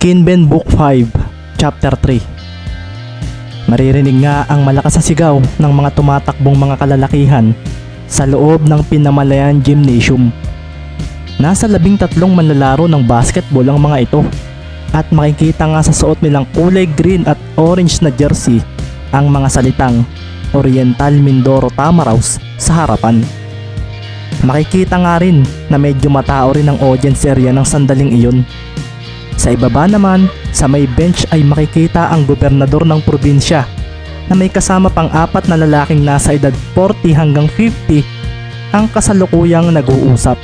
Kinben Book 5, Chapter 3 Maririnig nga ang malakas na sigaw ng mga tumatakbong mga kalalakihan sa loob ng pinamalayan gymnasium. Nasa labing tatlong manlalaro ng basketball ang mga ito at makikita nga sa suot nilang kulay green at orange na jersey ang mga salitang Oriental Mindoro Tamaraws sa harapan. Makikita nga rin na medyo matao rin ang audience area ng sandaling iyon. Sa ibaba naman, sa may bench ay makikita ang gobernador ng probinsya na may kasama pang apat na lalaking nasa edad 40 hanggang 50 ang kasalukuyang nag-uusap.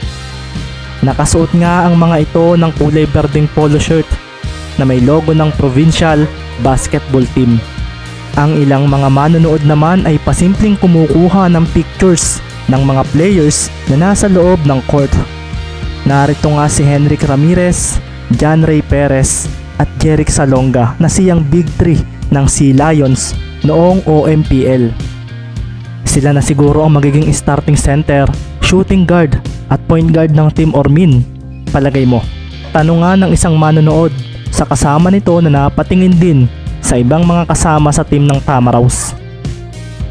Nakasuot nga ang mga ito ng kulay berdeng polo shirt na may logo ng provincial basketball team. Ang ilang mga manonood naman ay pasimpleng kumukuha ng pictures ng mga players na nasa loob ng court. Narito nga si Henrik Ramirez, John Ray Perez at Jeric Salonga na siyang big three ng Sea Lions noong OMPL. Sila na siguro ang magiging starting center, shooting guard at point guard ng Team Ormin. Palagay mo. Tanong nga ng isang manonood sa kasama nito na napatingin din sa ibang mga kasama sa team ng Tamaraws.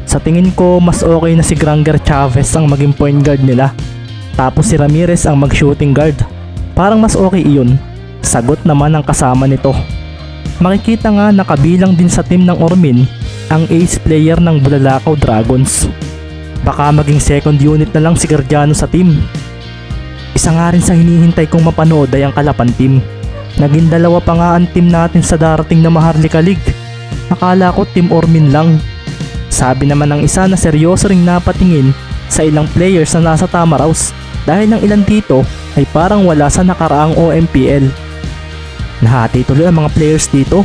Sa tingin ko, mas okay na si Granger Chavez ang maging point guard nila. Tapos si Ramirez ang mag-shooting guard. Parang mas okay iyon. Sagot naman ang kasama nito. Makikita nga na kabilang din sa team ng Ormin ang ace player ng Bulalakaw Dragons. Baka maging second unit na lang si Gardiano sa team. Isa nga rin sa hinihintay kong mapanood ay ang Kalapan team. Naging dalawa pa nga ang team natin sa darating na Maharlika League. Akala ko team Ormin lang. Sabi naman ng isa na seryoso ring napatingin sa ilang players na nasa Tamaraws dahil ng ilan dito ay parang wala sa nakaraang OMPL. Nahati tuloy ang mga players dito.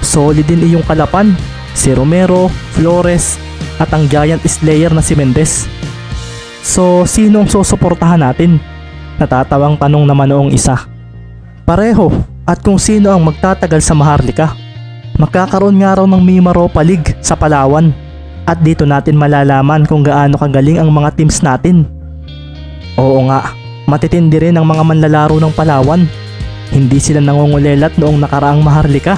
Solid din iyong kalapan. Si Romero, Flores, at ang Giant Slayer na si Mendez. So, sino ang susuportahan natin? Natatawang tanong naman noong isa. Pareho, at kung sino ang magtatagal sa Maharlika. Magkakaroon nga raw ng Mimaropa League sa Palawan. At dito natin malalaman kung gaano kagaling ang mga teams natin. Oo nga, matitindi rin ang mga manlalaro ng Palawan. Hindi sila nangungulelat noong nakaraang Maharlika.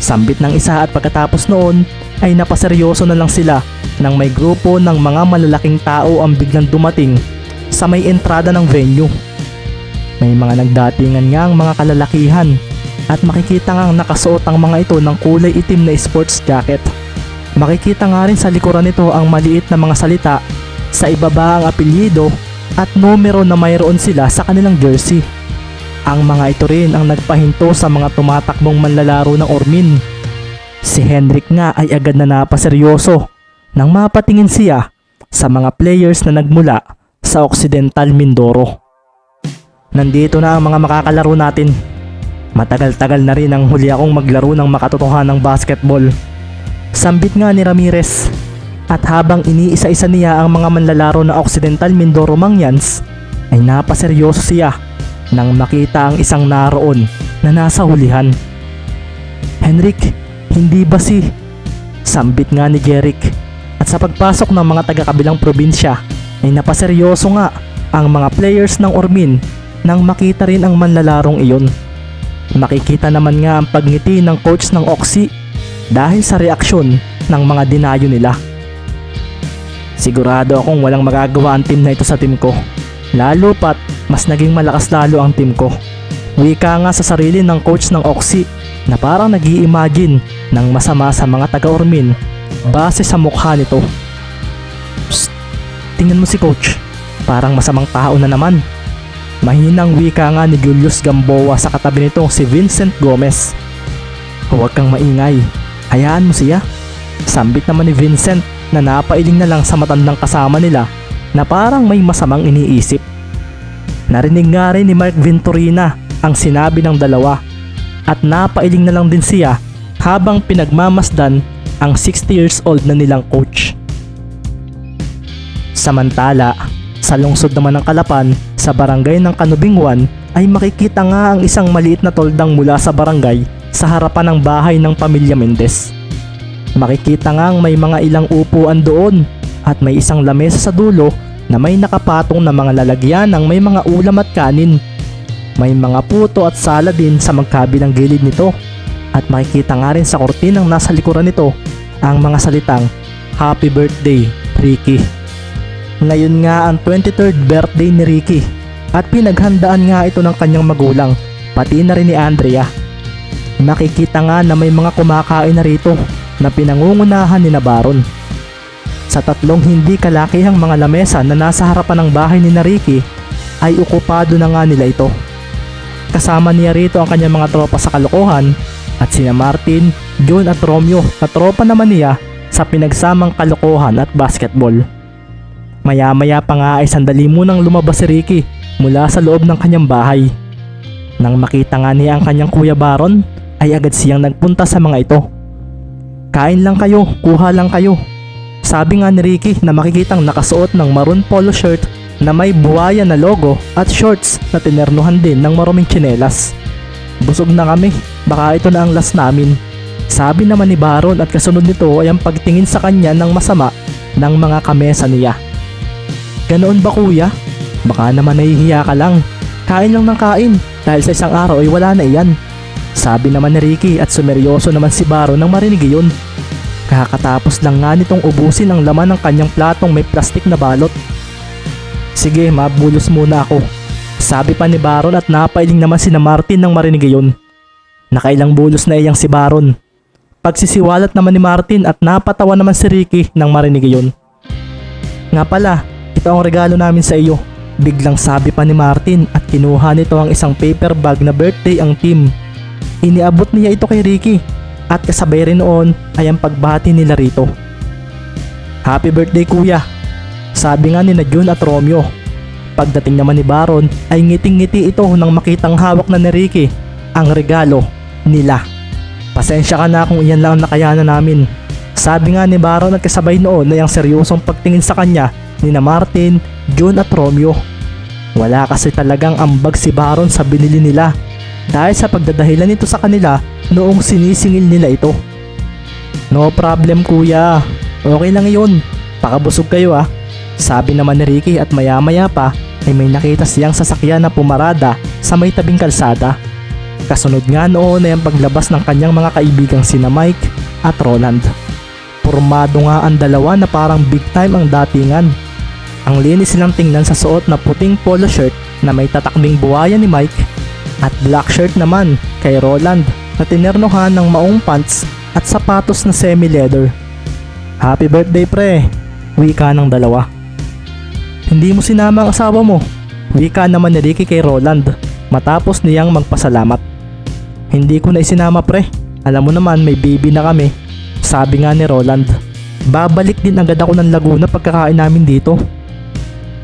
Sambit ng isa at pagkatapos noon ay napaseryoso na lang sila nang may grupo ng mga malalaking tao ang biglang dumating sa may entrada ng venue. May mga nagdatingan nga ang mga kalalakihan at makikita nga nakasuot ang mga ito ng kulay itim na sports jacket. Makikita nga rin sa likuran nito ang maliit na mga salita sa ibaba ang apelyido at numero na mayroon sila sa kanilang jersey. Ang mga ito rin ang nagpahinto sa mga tumatakbong manlalaro ng Ormin. Si Henrik nga ay agad na napaseryoso nang mapatingin siya sa mga players na nagmula sa Occidental Mindoro. Nandito na ang mga makakalaro natin. Matagal-tagal na rin ang huli akong maglaro ng makatotohanang basketball. Sambit nga ni Ramirez. At habang iniisa-isa niya ang mga manlalaro na Occidental Mindoro Mangyans, ay napaseryoso siya nang makita ang isang naroon na nasa hulihan. Henrik, hindi ba si... Sambit nga ni Jeric. At sa pagpasok ng mga taga-kabilang probinsya, ay napaseryoso nga ang mga players ng Ormin nang makita rin ang manlalarong iyon. Makikita naman nga ang pagngiti ng coach ng Oxy dahil sa reaksyon ng mga dinayo nila. Sigurado akong walang magagawa ang team na ito sa team ko. Lalo pat mas naging malakas lalo ang team ko. Wika nga sa sarili ng coach ng Oxy na parang nag imagine ng masama sa mga taga-Ormin base sa mukha nito. Psst, tingnan mo si coach. Parang masamang tao na naman. Mahinang wika nga ni Julius Gamboa sa katabi nito si Vincent Gomez. Huwag kang maingay. Hayaan mo siya. Sambit naman ni Vincent na napailing na lang sa matandang kasama nila na parang may masamang iniisip. Narinig nga rin ni Mark Venturina ang sinabi ng dalawa at napailing na lang din siya habang pinagmamasdan ang 60 years old na nilang coach. Samantala, sa lungsod naman ng Kalapan, sa barangay ng Kanubingwan ay makikita nga ang isang maliit na toldang mula sa barangay sa harapan ng bahay ng pamilya Mendez. Makikita nga may mga ilang upuan doon at may isang lamesa sa dulo na may nakapatong na mga lalagyan ng may mga ulam at kanin. May mga puto at sala din sa magkabilang gilid nito. At makikita nga rin sa kortinang nasa likuran nito ang mga salitang Happy Birthday, Ricky. Ngayon nga ang 23rd birthday ni Ricky at pinaghandaan nga ito ng kanyang magulang, pati na rin ni Andrea. Makikita nga na may mga kumakain na rito na pinangungunahan ni Nabaron. Sa tatlong hindi kalakihang mga lamesa na nasa harapan ng bahay ni na Ricky ay okupado na nga nila ito. Kasama niya rito ang kanyang mga tropa sa kalokohan at sina Martin, John at Romeo na tropa naman niya sa pinagsamang kalokohan at basketball. Maya-maya pa nga ay sandali munang lumabas si Ricky mula sa loob ng kanyang bahay. Nang makita nga niya ang kanyang kuya Baron, ay agad siyang nagpunta sa mga ito. Kain lang kayo, kuha lang kayo. Sabi nga ni Ricky na makikitang nakasuot ng maroon polo shirt na may buhaya na logo at shorts na tinernuhan din ng maruming tsinelas. Busog na kami, baka ito na ang last namin. Sabi naman ni Baron at kasunod nito ay ang pagtingin sa kanya ng masama ng mga kamesa niya. Ganoon ba kuya? Baka naman nahihiya ka lang. Kain lang ng kain dahil sa isang araw ay wala na iyan. Sabi naman ni Ricky at sumeryoso naman si Baron nang marinig iyon. Kakatapos lang nga nitong ubusin ang laman ng kanyang platong may plastik na balot. Sige, mabulos muna ako. Sabi pa ni Baron at napailing naman si na Martin nang marinig iyon. Nakailang bulos na iyang si Baron. Pagsisiwalat naman ni Martin at napatawa naman si Ricky nang marinig iyon. Nga pala, ito ang regalo namin sa iyo. Biglang sabi pa ni Martin at kinuha nito ang isang paper bag na birthday ang team. Iniabot niya ito kay Ricky at kasabay rin noon ay ang pagbati nila rito. Happy birthday kuya! Sabi nga ni na June at Romeo. Pagdating naman ni Baron ay ngiting-ngiti ito nang makitang hawak na ni Ricky ang regalo nila. Pasensya ka na kung iyan lang ang nakayanan namin. Sabi nga ni Baron at kasabay noon ay ang seryosong pagtingin sa kanya ni na Martin, June at Romeo. Wala kasi talagang ambag si Baron sa binili nila dahil sa pagdadahilan nito sa kanila noong sinisingil nila ito. No problem kuya, okay lang yun. Pakabusog kayo ah. Sabi naman ni Ricky at maya maya pa ay may nakita siyang sasakyan na pumarada sa may tabing kalsada. Kasunod nga noon ay ang paglabas ng kanyang mga kaibigang sina Mike at Roland. Pormado nga ang dalawa na parang big time ang datingan. Ang linis silang tingnan sa suot na puting polo shirt na may tatakbing buhaya ni Mike at black shirt naman kay Roland na tinernohan ng maong pants at sapatos na semi-leather. Happy birthday pre! Wika ng dalawa. Hindi mo sinama ang asawa mo. Wika naman ni Ricky kay Roland matapos niyang magpasalamat. Hindi ko na isinama pre. Alam mo naman may baby na kami. Sabi nga ni Roland. Babalik din agad ako ng Laguna pagkakain namin dito.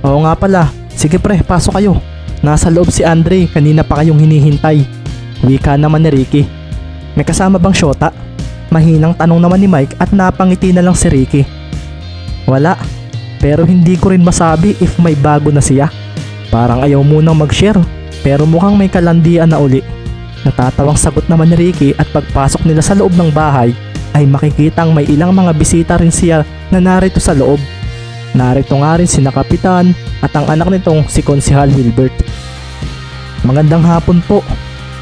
Oo nga pala. Sige pre, pasok kayo. Nasa loob si Andre, kanina pa kayong hinihintay. Wika naman ni Ricky. May kasama bang syota? Mahinang tanong naman ni Mike at napangiti na lang si Ricky. Wala. Pero hindi ko rin masabi if may bago na siya. Parang ayaw munang mag-share. Pero mukhang may kalandian na uli. Natatawang sagot naman ni Ricky at pagpasok nila sa loob ng bahay ay makikitang may ilang mga bisita rin siya na narito sa loob. Narito nga rin sina Kapitan at ang anak nitong si Konsihal Wilbert. Magandang hapon po.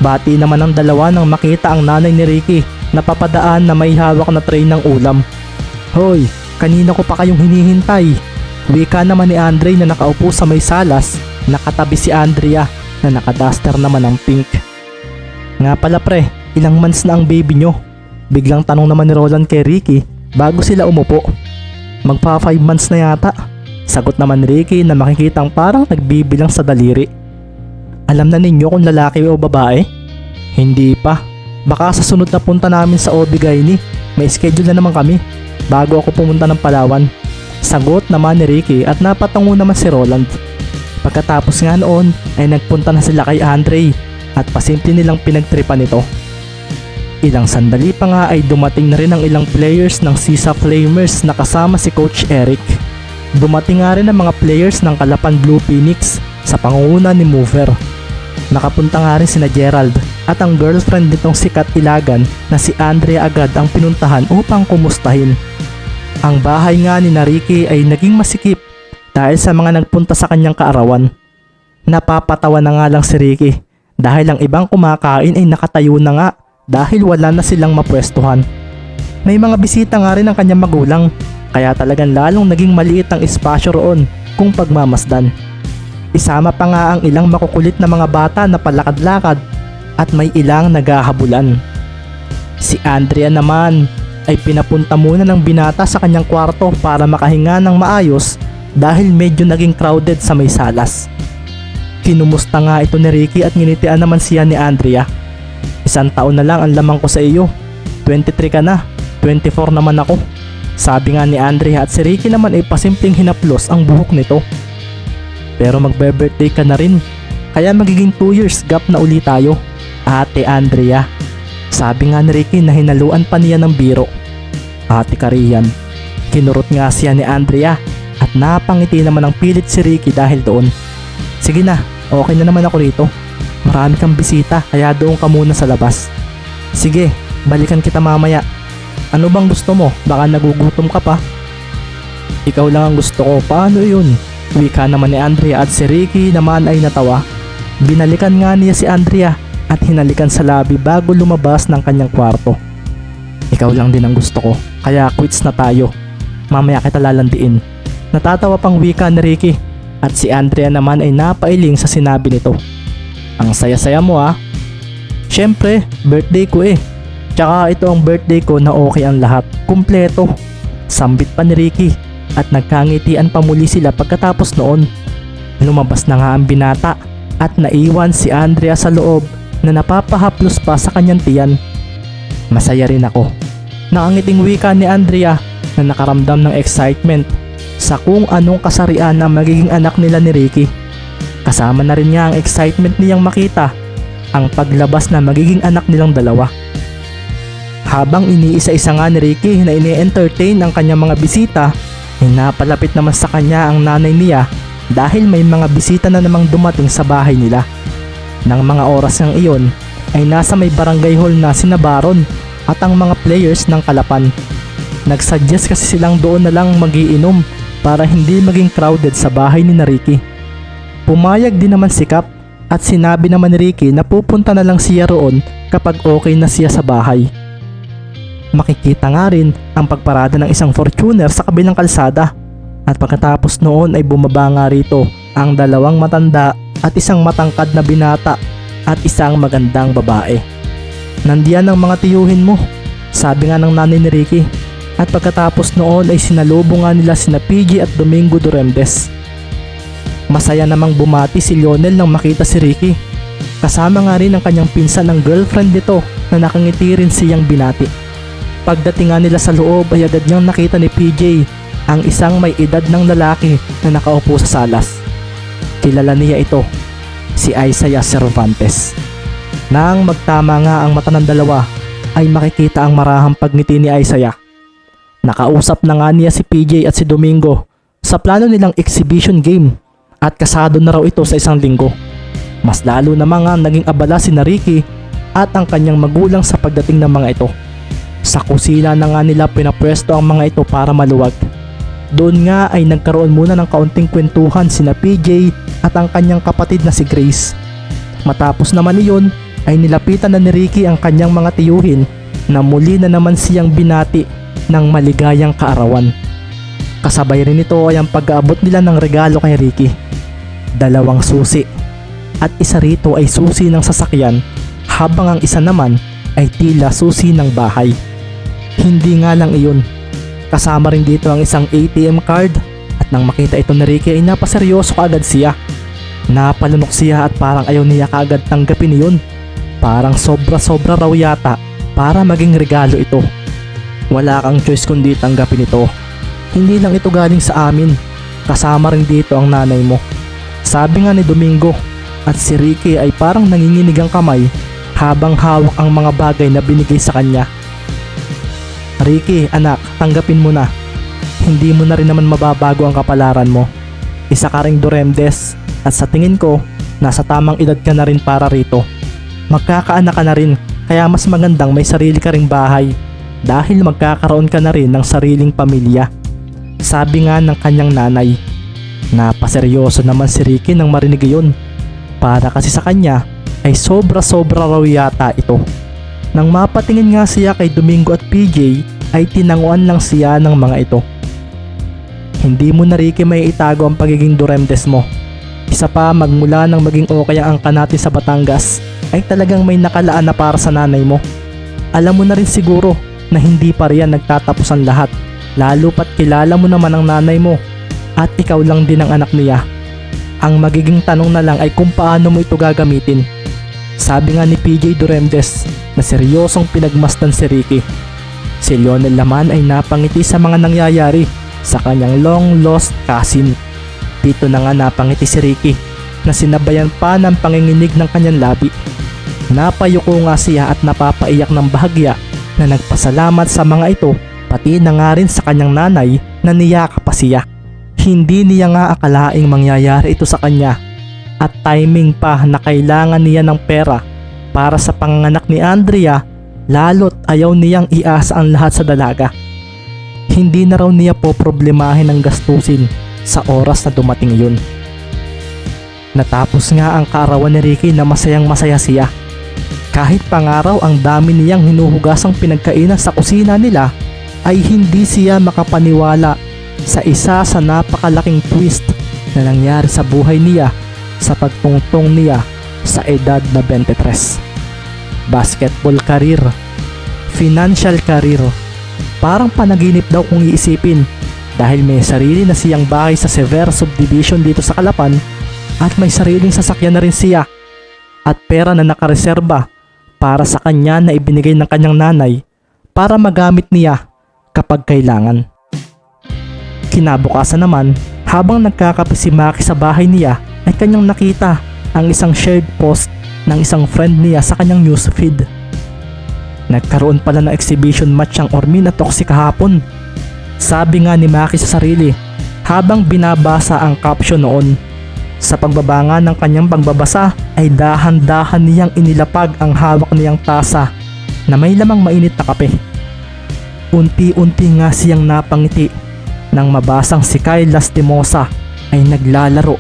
Bati naman ang dalawa nang makita ang nanay ni Ricky na papadaan na may hawak na tray ng ulam. Hoy, kanina ko pa kayong hinihintay. Wika naman ni Andre na nakaupo sa may salas, nakatabi si Andrea na nakadaster naman ng pink. Nga pala pre, ilang months na ang baby nyo? Biglang tanong naman ni Roland kay Ricky bago sila umupo. Magpa 5 months na yata. Sagot naman ni Ricky na makikitang parang nagbibilang sa daliri. Alam na ninyo kung lalaki o babae? Hindi pa. Baka sa sunod na punta namin sa Obigaini, may schedule na naman kami bago ako pumunta ng Palawan. Sagot naman ni Ricky at napatango naman si Roland. Pagkatapos nga noon ay nagpunta na sila kay Andre at pasimple nilang pinagtripan ito. Ilang sandali pa nga ay dumating na rin ang ilang players ng Sisa Flamers na kasama si Coach Eric. Dumating nga rin ang mga players ng Kalapan Blue Phoenix sa pangunguna ni Mover. Nakapunta nga rin sina Gerald at ang girlfriend nitong sikat ilagan na si Andrea agad ang pinuntahan upang kumustahin. Ang bahay nga ni Nariki ay naging masikip dahil sa mga nagpunta sa kanyang kaarawan. Napapatawa na nga lang si Ricky dahil ang ibang kumakain ay nakatayo na nga dahil wala na silang mapwestuhan. May mga bisita nga rin ang kanyang magulang kaya talagang lalong naging maliit ang espasyo roon kung pagmamasdan. Isama pa nga ang ilang makukulit na mga bata na palakad-lakad at may ilang naghahabulan. Si Andrea naman ay pinapunta muna ng binata sa kanyang kwarto para makahinga ng maayos dahil medyo naging crowded sa may salas. Kinumusta nga ito ni Ricky at nginitian naman siya ni Andrea. Isang taon na lang ang lamang ko sa iyo. 23 ka na, 24 naman ako. Sabi nga ni Andrea at si Ricky naman ay pasimpleng hinaplos ang buhok nito. Pero magbe-birthday ka na rin. Kaya magiging 2 years gap na uli tayo. Ate Andrea. Sabi nga ni Ricky na hinaluan pa niya ng biro. Ate Karian. Kinurot nga siya ni Andrea at napangiti naman ang pilit si Ricky dahil doon. Sige na, okay na naman ako rito. Marami kang bisita kaya doon ka muna sa labas. Sige, balikan kita mamaya. Ano bang gusto mo? Baka nagugutom ka pa. Ikaw lang ang gusto ko. Paano yun? Wika naman ni Andrea at si Ricky naman ay natawa. Binalikan nga niya si Andrea at hinalikan sa labi bago lumabas ng kanyang kwarto. Ikaw lang din ang gusto ko, kaya quits na tayo. Mamaya kita lalandiin. Natatawa pang wika ni Ricky at si Andrea naman ay napailing sa sinabi nito. Ang saya-saya mo ah. Siyempre, birthday ko eh. Tsaka ito ang birthday ko na okay ang lahat. Kumpleto. Sambit pa ni Ricky at nagkangitian pa muli sila pagkatapos noon. Lumabas na nga ang binata at naiwan si Andrea sa loob na napapahaplos pa sa kanyang tiyan. Masaya rin ako. Nakangiting wika ni Andrea na nakaramdam ng excitement sa kung anong kasarian ang magiging anak nila ni Ricky. Kasama na rin niya ang excitement niyang makita ang paglabas na magiging anak nilang dalawa. Habang iniisa-isa nga ni Ricky na ini-entertain ang kanyang mga bisita, ay napalapit naman sa kanya ang nanay niya dahil may mga bisita na namang dumating sa bahay nila. Nang mga oras ng iyon ay nasa may barangay hall na sina Baron at ang mga players ng Kalapan. Nagsuggest kasi silang doon na lang magiinom para hindi maging crowded sa bahay ni na Ricky. Pumayag din naman si Cap at sinabi naman ni Ricky na pupunta na lang siya roon kapag okay na siya sa bahay. Makikita nga rin ang pagparada ng isang Fortuner sa kabilang kalsada at pagkatapos noon ay bumaba nga rito ang dalawang matanda at isang matangkad na binata at isang magandang babae. Nandiyan ang mga tiyuhin mo, sabi nga ng nanay ni Ricky. At pagkatapos noon ay sinalubong nga nila sina PG at Domingo Duremdes. Masaya namang bumati si Lionel nang makita si Ricky. Kasama nga rin ang kanyang pinsan ng girlfriend nito na nakangiti rin siyang binati. Pagdating nga nila sa loob ay agad niyang nakita ni PJ ang isang may edad ng lalaki na nakaupo sa salas. Kilala niya ito, si Isaiah Cervantes. Nang magtama nga ang mata ng dalawa ay makikita ang marahang pagngiti ni Isaiah. Nakausap na nga niya si PJ at si Domingo sa plano nilang exhibition game at kasado na raw ito sa isang linggo. Mas lalo na mga naging abala si Ricky at ang kanyang magulang sa pagdating ng mga ito. Sa kusina na nga nila pinapwesto ang mga ito para maluwag. Doon nga ay nagkaroon muna ng kaunting kwentuhan sina PJ at ang kanyang kapatid na si Grace. Matapos naman iyon ay nilapitan na ni Ricky ang kanyang mga tiyuhin na muli na naman siyang binati ng maligayang kaarawan. Kasabay rin ito ay ang pag-aabot nila ng regalo kay Ricky. Dalawang susi. At isa rito ay susi ng sasakyan habang ang isa naman ay tila susi ng bahay. Hindi nga lang iyon. Kasama rin dito ang isang ATM card at nang makita ito ni Ricky ay napaseryoso kaagad siya. Napalunok siya at parang ayaw niya kaagad tanggapin iyon. Parang sobra-sobra raw yata para maging regalo ito. Wala kang choice kundi tanggapin ito. Hindi lang ito galing sa amin. Kasama rin dito ang nanay mo. Sabi nga ni Domingo at si Ricky ay parang nanginginig ang kamay habang hawak ang mga bagay na binigay sa kanya. Ricky, anak, tanggapin mo na. Hindi mo na rin naman mababago ang kapalaran mo. Isa ka ring Duremdes at sa tingin ko, nasa tamang edad ka na rin para rito. Magkakaanak ka na rin kaya mas magandang may sarili ka ring bahay dahil magkakaroon ka na rin ng sariling pamilya. Sabi nga ng kanyang nanay. Napaseryoso naman si Ricky nang marinig iyon. Para kasi sa kanya, ay sobra-sobra raw yata ito. Nang mapatingin nga siya kay Domingo at PJ ay tinanguan lang siya ng mga ito. Hindi mo na Ricky may itago ang pagiging duremdes mo. Isa pa magmula nang maging okay ang angka natin sa Batangas ay talagang may nakalaan na para sa nanay mo. Alam mo na rin siguro na hindi pa riyan nagtatapos ang lahat lalo pat kilala mo naman ang nanay mo at ikaw lang din ang anak niya. Ang magiging tanong na lang ay kung paano mo ito gagamitin. Sabi nga ni PJ Duremdes na seryosong pinagmasdan si Ricky. Si Lionel naman ay napangiti sa mga nangyayari sa kanyang long lost cousin. Dito na nga napangiti si Ricky na sinabayan pa ng panginginig ng kanyang labi. Napayuko nga siya at napapaiyak ng bahagya na nagpasalamat sa mga ito pati na nga rin sa kanyang nanay na niyaka pa siya. Hindi niya nga akalaing mangyayari ito sa kanya at timing pa na kailangan niya ng pera para sa panganak ni Andrea lalo't ayaw niyang iasa ang lahat sa dalaga. Hindi na raw niya po problemahin ang gastusin sa oras na dumating yun. Natapos nga ang kaarawan ni Ricky na masayang masaya siya. Kahit pangaraw ang dami niyang hinuhugasang pinagkainan sa kusina nila ay hindi siya makapaniwala sa isa sa napakalaking twist na nangyari sa buhay niya sa pagtungtong niya sa edad na 23. Basketball career, financial career, parang panaginip daw kung iisipin dahil may sarili na siyang bahay sa Severe Subdivision dito sa Kalapan at may sariling sasakyan na rin siya at pera na nakareserba para sa kanya na ibinigay ng kanyang nanay para magamit niya kapag kailangan. Kinabukasan naman, habang nagkakape si Maki sa bahay niya ay kanyang nakita ang isang shared post ng isang friend niya sa kanyang newsfeed. Nagkaroon pala ng exhibition match ang Ormin at Toxic kahapon. Sabi nga ni Maki sa sarili habang binabasa ang caption noon. Sa pagbabanga ng kanyang pagbabasa ay dahan-dahan niyang inilapag ang hawak niyang tasa na may lamang mainit na kape. Unti-unti nga siyang napangiti nang mabasang si Kyle Lastimosa ay naglalaro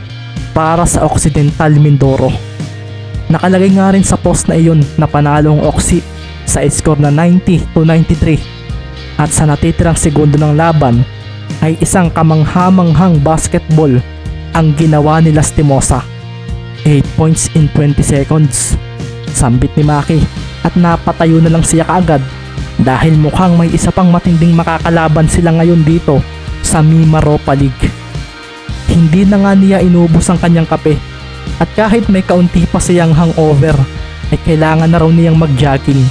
para sa Occidental Mindoro. Nakalagay nga rin sa post na iyon na panalo ang Oxy sa score na 90 to 93 at sa natitirang segundo ng laban ay isang kamanghamanghang basketball ang ginawa ni Lastimosa. 8 points in 20 seconds. Sambit ni Maki at napatayo na lang siya kaagad dahil mukhang may isa pang matinding makakalaban sila ngayon dito sa Mimaropa League. Hindi na nga niya inubos ang kanyang kape at kahit may kaunti pa siyang hangover ay kailangan na raw niyang mag-jogging.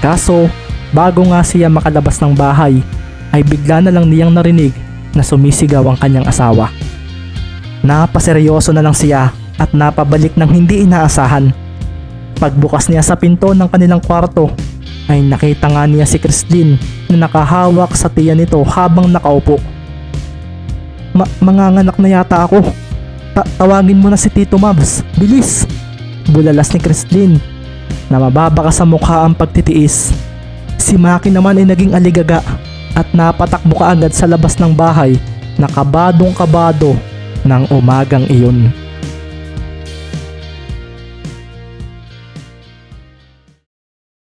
Kaso bago nga siya makalabas ng bahay ay bigla na lang niyang narinig na sumisigaw ang kanyang asawa. Napaseryoso na lang siya at napabalik ng hindi inaasahan. Pagbukas niya sa pinto ng kanilang kwarto ay nakita nga niya si Christine na nakahawak sa tiyan nito habang nakaupo. Ma manganganak na yata ako. Ta- tawagin mo na si Tito Mabs. Bilis! Bulalas ni Christine na mababa ka sa mukha ang pagtitiis. Si Maki naman ay naging aligaga at napatakbo ka agad sa labas ng bahay na kabadong kabado ng umagang iyon.